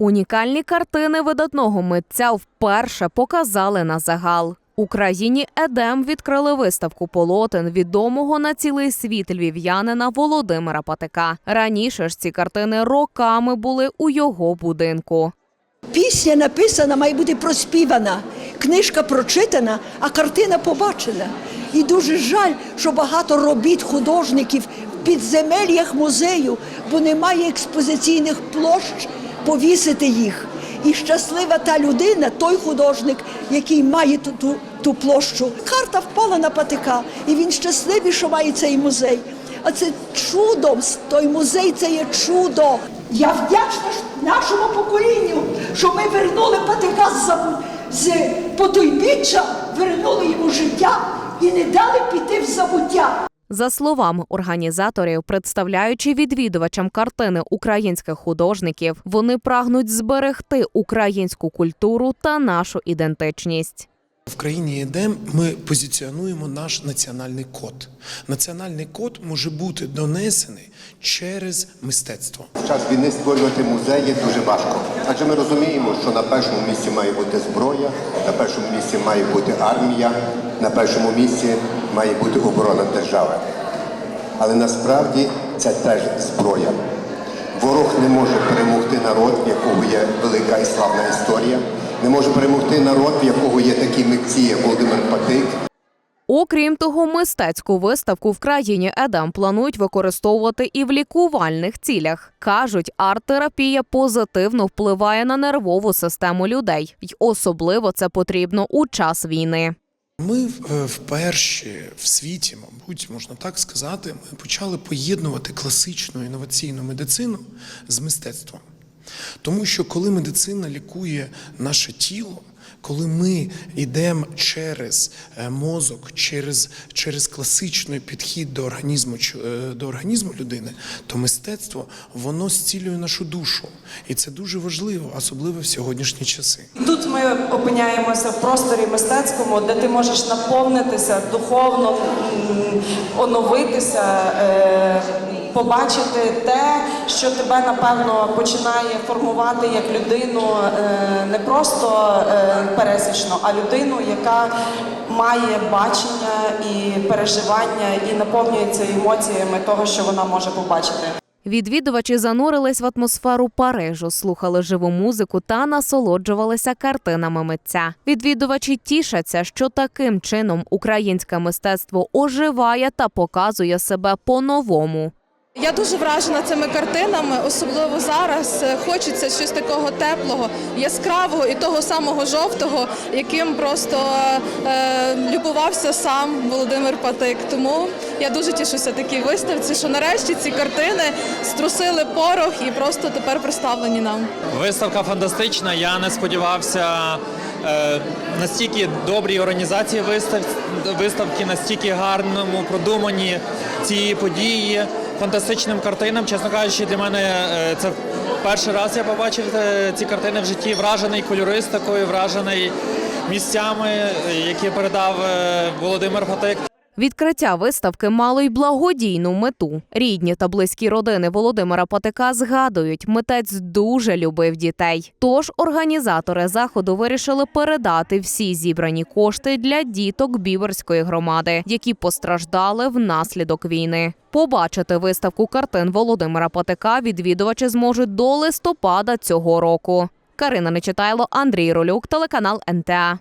Унікальні картини видатного митця вперше показали на загал. Україні Едем відкрили виставку полотен відомого на цілий світ львів'янина Володимира Патика. Раніше ж ці картини роками були у його будинку. Пісня написана, має бути проспівана, книжка прочитана, а картина побачена. І дуже жаль, що багато робіт художників в підземеллях музею, бо немає експозиційних площ повісити їх. І щаслива та людина, той художник, який має ту, ту, ту площу. Карта впала на патика, і він щасливий, що має цей музей. А це чудом, той музей це є чудо. Я вдячна нашому поколінню, що ми вернули патика з, з потойбіччя, вернули йому життя і не дали піти в забуття. За словами організаторів, представляючи відвідувачам картини українських художників, вони прагнуть зберегти українську культуру та нашу ідентичність. В країні Едем ми позиціонуємо наш національний код. Національний код може бути донесений через мистецтво. В час війни створювати музеї дуже важко. Адже ми розуміємо, що на першому місці має бути зброя, на першому місці має бути армія, на першому місці має бути оборона держави. Але насправді це теж зброя. Ворог не може перемогти народ, якого є велика і славна історія, не може перемогти народ, в якого є такі митці, як Володимир Патик, Окрім того, мистецьку виставку в країні Едем планують використовувати і в лікувальних цілях. кажуть, арт-терапія позитивно впливає на нервову систему людей, й особливо це потрібно у час війни. Ми е, вперше в світі, мабуть, можна так сказати, ми почали поєднувати класичну інноваційну медицину з мистецтвом. Тому що коли медицина лікує наше тіло, коли ми йдемо через е, мозок, через, через класичний підхід до організму, е, до організму людини, то мистецтво воно зцілює нашу душу. І це дуже важливо, особливо в сьогоднішні часи. Тут ми опиняємося в просторі мистецькому, де ти можеш наповнитися духовно, оновитися, е, побачити те, що тебе напевно починає формувати як людину е, не просто е, пересічну, а людину, яка має бачення і переживання, і наповнюється емоціями того, що вона може побачити. Відвідувачі занурились в атмосферу Парижу, слухали живу музику та насолоджувалися картинами митця. Відвідувачі тішаться, що таким чином українське мистецтво оживає та показує себе по-новому. Я дуже вражена цими картинами, особливо зараз. Е, Хочеться щось такого теплого, яскравого і того самого жовтого, яким просто е, любувався сам Володимир Патик. Тому я дуже тішуся такій виставці, що нарешті ці картини струсили порох і просто тепер представлені нам. Виставка фантастична. Я не сподівався е, настільки добрій організації вистав, виставки, настільки гарному продумані ці події, фантастичним картинам. Чесно кажучи, для мене е, це перший раз я побачив е, ці картини в житті. Вражений кольористикою, вражений місцями, е, які передав Володимир Патик. Відкриття виставки мало й благодійну мету. Рідні та близькі родини Володимира Патика згадують, митець дуже любив дітей. Тож організатори заходу вирішили передати всі зібрані кошти для діток Біберської громади, які постраждали внаслідок війни. Побачити виставку картин Володимира Патика відвідувачі зможуть до листопада цього року. Карина Нечитайло, Андрій Ролюк, телеканал НТА.